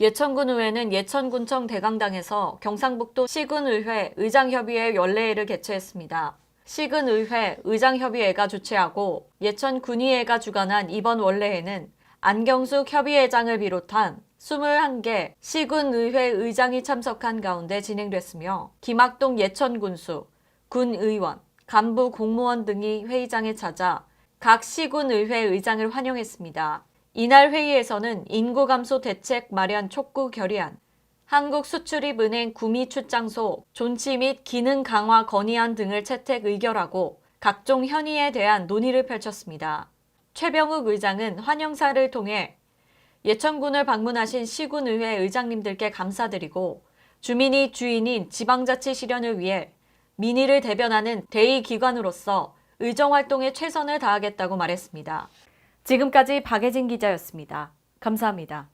예천군 의회는 예천군청 대강당에서 경상북도 시군의회 의장협의회 연례회를 개최했습니다. 시군의회 의장협의회가 주최하고 예천군의회가 주관한 이번 원래회는 안경숙 협의회장을 비롯한 21개 시군의회 의장이 참석한 가운데 진행됐으며 김학동 예천군수, 군의원, 간부 공무원 등이 회의장에 찾아 각 시군의회 의장을 환영했습니다. 이날 회의에서는 인구 감소 대책 마련 촉구 결의안, 한국수출입은행 구미 출장소 존치 및 기능 강화 건의안 등을 채택 의결하고 각종 현의에 대한 논의를 펼쳤습니다. 최병욱 의장은 환영사를 통해 예천군을 방문하신 시군의회 의장님들께 감사드리고 주민이 주인인 지방자치 실현을 위해 민의를 대변하는 대의기관으로서 의정활동에 최선을 다하겠다고 말했습니다. 지금까지 박예진 기자였습니다. 감사합니다.